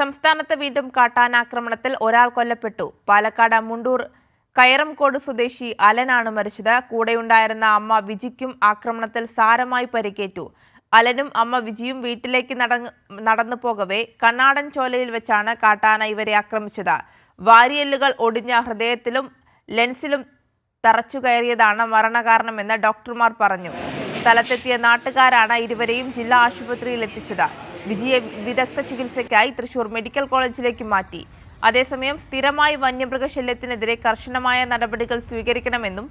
സംസ്ഥാനത്ത് വീണ്ടും കാട്ടാനാക്രമണത്തിൽ ഒരാൾ കൊല്ലപ്പെട്ടു. പാലക്കാട് മുണ്ടൂർ കയറംകോട് സ്വദേശി അലനാണ് മരിച്ചത്. കൂടെയുണ്ടായിരുന്ന അമ്മ വിജിക്കും ആക്രമണത്തിൽ സാരമായി പരിക്കേറ്റു. അലനും അമ്മ വിജിയും വീട്ടിലേക്ക് നടന്ന് പോകവേ കണ്ണാടൻ ചോലയിൽ വെച്ചാണ് കാട്ടാന ഇവരെ ആക്രമിച്ചത്. വാരിയല്ലുകൾ ഒടിഞ്ഞ ഹൃദയത്തിലും ലെൻസിലും തറച്ചു കയറിയതാണ് മരണകാരണമെന്ന് ഡോക്ടർമാർ പറഞ്ഞു. സ്ഥലത്തെത്തിയ നാട്ടുകാരാണ് ഇരുവരെയും ജില്ലാ ആശുപത്രിയിൽ എത്തിച്ചത് വിജയെ വിദഗ്ധ ചികിത്സയ്ക്കായി തൃശൂർ മെഡിക്കൽ കോളേജിലേക്ക് മാറ്റി. അതേസമയം സ്ഥിരമായി വന്യമൃഗശല്യത്തിനെതിരെ കർശനമായ നടപടികൾ സ്വീകരിക്കണമെന്നും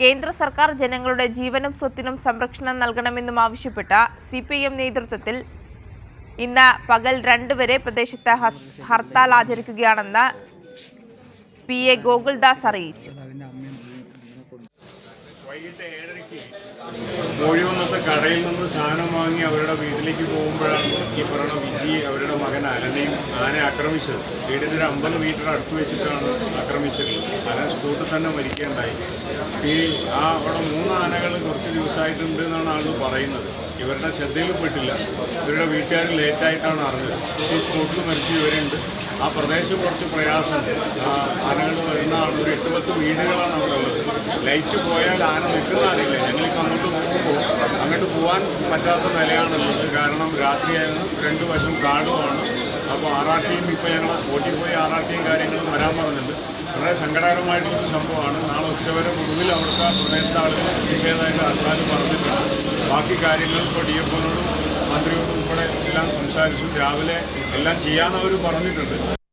കേന്ദ്ര സർക്കാർ ജനങ്ങളുടെ ജീവനും സ്വത്തിനും സംരക്ഷണം നൽകണമെന്നും ആവശ്യപ്പെട്ട സി പി എം നേതൃത്വത്തിൽ ഇന്ന് പകൽ രണ്ടുവരെ പ്രദേശത്ത് ഹർത്താൽ ആചരിക്കുകയാണെന്ന് പി എ ഗോകുൽദാസ് അറിയിച്ചു. വൈകിട്ട് ഏഴരയ്ക്ക് മൂഴികുന്നത്തെ കടയിൽ നിന്ന് സാധനം വാങ്ങി അവരുടെ വീട്ടിലേക്ക് പോകുമ്പോഴാണ് ഈ പറയുന്ന വിജി അവരുടെ മകൻ അലനെയും ആനെ ആക്രമിച്ചത്. വീടിന്റെ ഒരു അമ്പത് മീറ്റർ അടുത്ത് വെച്ചിട്ടാണ് ആക്രമിച്ചത്. അലൻ സ്കൂട്ടിൽ തന്നെ മരിക്കേണ്ടായി ഈ ആ അവിടെ മൂന്ന് ആനകൾ കുറച്ച് ദിവസമായിട്ടുണ്ട് എന്നാണ് ആളുകൾ പറയുന്നത്. ഇവരുടെ ശ്രദ്ധയിൽപ്പെട്ടില്ല. ഇവരുടെ വീട്ടുകാർ ലേറ്റായിട്ടാണ് അറിഞ്ഞത്. ഈ സ്കൂട്ടിൽ മരിച്ചു ഇവരുണ്ട്. ആ പ്രദേശം കുറച്ച് പ്രയാസം. ആനകൾ വരുന്ന ഒരു എട്ട് പത്ത് വീടുകളാണ് അവിടെ ഉള്ളത്. ലൈറ്റ് പോയാൽ ആന നിൽക്കുന്നതാണില്ല ഞങ്ങൾക്ക് അങ്ങോട്ട് പോകുമ്പോൾ അങ്ങോട്ട് പോകാൻ പറ്റാത്ത നിലയാണുള്ളത് കാരണം രാത്രിയായിരുന്നു രണ്ട് വശം കാടുമാണ്. അപ്പോൾ ആർ ആർ ടിയും ഇപ്പോൾ ഞങ്ങൾ ഓട്ടിൽ പോയി ആർ കാര്യങ്ങളും വരാൻ പറഞ്ഞിട്ടുണ്ട്. വളരെ സങ്കടകരമായിട്ടുള്ളൊരു സംഭവമാണ്. നാളെ ഉച്ചവരെ മുഴുവൻ അവിടുത്തെ പ്രദേശത്തെ ആളുകൾ നിഷേധമായിട്ട് ആൾക്കാർ പറഞ്ഞിട്ടുണ്ട്. ബാക്കി കാര്യങ്ങൾ ഇപ്പോൾ ഡി എഫ് ഒനോടും മന്ത്രിയോടും ഉൾപ്പെടെ എല്ലാം സംസാരിച്ചു. രാവിലെ എല്ലാം ചെയ്യാമെന്ന് അവർ പറഞ്ഞിട്ടുണ്ട്.